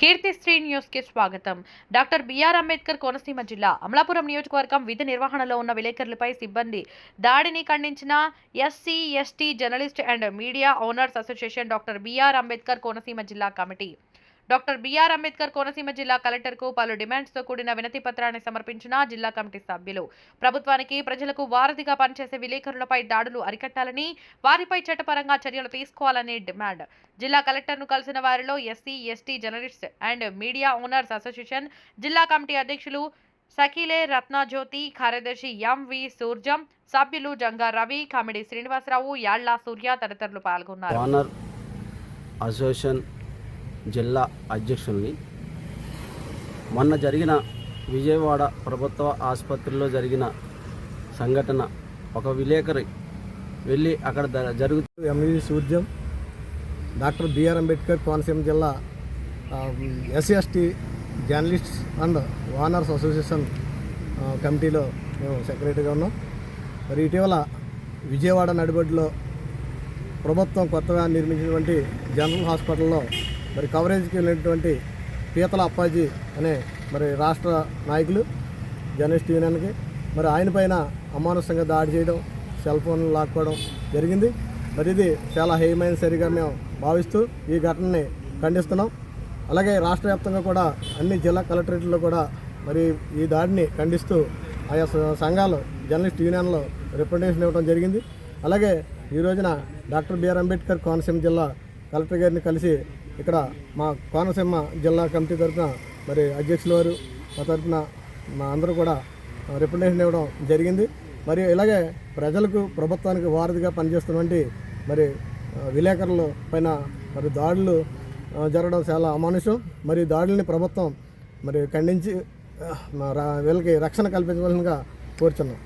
కీర్తిశ్రీ న్యూస్కి స్వాగతం. Doctor BR Ambedkar Konaseema జిల్లా అమలాపురం నియోజకవర్గం విధి నిర్వహణలో ఉన్న విలేకరులపై సిబ్బంది దాడిని ఖండించిన SC ST journalist and media owners association doctor B R Ambedkar Konaseema జిల్లా committee. Doctor B R Ambedkar Konaseema జిల్లా కలెక్టర్కు పలు డిమాండ్స్తో కూడిన వినతి పత్రాన్ని సమర్పించిన జిల్లా కమిటీ సభ్యులు. ప్రభుత్వానికి ప్రజలకు వారధిగా పనిచేసే విలేకరులపై దాడులు అరికట్టాలని వారిపై చట్టపరంగా చర్యలు తీసుకోవాలని డిమాండ్. జిల్లా కలెక్టర్ను కలిసిన వారిలో SC ST journalist and media owners association జిల్లా కమిటీ అధ్యక్షులు సకీలే రత్నజ్యోతి కార్యదర్శి ఎంవి సూర్జం సభ్యులు జంగా రవి కామిడి శ్రీనివాసరావు యాళ్ళ సూర్య తదితరులు పాల్గొన్నారు. ఓనర్ అసోసియేషన్ జిల్లా అధ్యక్షుల్ని. మొన్న జరిగిన విజయవాడ ప్రభుత్వ ఆసుపత్రిలో జరిగిన సంఘటన ఒక విలేకరి వెళ్ళి అక్కడ జరుగుతూ M E Suryam doctor B R Ambedkar Konaseema జిల్లా SC ST journalists and owners association కమిటీలో మేము సెక్రటరీగా ఉన్నాం. మరి ఇటీవల విజయవాడ నడిబడిలో ప్రభుత్వం కొత్తగా నిర్మించినటువంటి జనరల్ హాస్పిటల్లో మరి కవరేజ్కి వెళ్ళినటువంటి పీతల అప్పాజీ అనే మరి రాష్ట్ర నాయకులు జర్నలిస్ట్ యూనియన్కి. మరి ఆయన పైన అమానుషంగా దాడి చేయడం సెల్ ఫోన్లు లాక్కోవడం జరిగింది. మరి ఇది చాలా హేయమైన సరిగా మేము భావిస్తూ ఈ ఘటనని ఖండిస్తున్నాం. అలాగే రాష్ట్ర వ్యాప్తంగా కూడా అన్ని జిల్లా కలెక్టరేట్లో కూడా మరి ఈ దాడిని ఖండిస్తూ ఆయా సంఘాలు జర్నలిస్ట్ యూనియన్లో రిప్రజెంటేషన్ ఇవ్వడం జరిగింది. అలాగే ఈ రోజున డాక్టర్ బిఆర్ అంబేద్కర్ కోనసీమ జిల్లా కలెక్టర్ గారిని కలిసి ఇక్కడ మా కోనసీమ జిల్లా కమిటీ తరఫున మరి అధ్యక్షుల వారు మా తరఫున మా అందరూ కూడా రిప్రజెంటేషన్ ఇవ్వడం జరిగింది. మరి ఇలాగే ప్రజలకు ప్రభుత్వానికి వారధిగా పనిచేస్తున్నటువంటి మరి విలేకరుల పైన మరి దాడులు జరగడం చాలా అమానుషం. మరి దాడుల్ని ప్రభుత్వం మరి ఖండించి వీళ్ళకి రక్షణ కల్పించవలసిందిగా కోరుచున్నాం.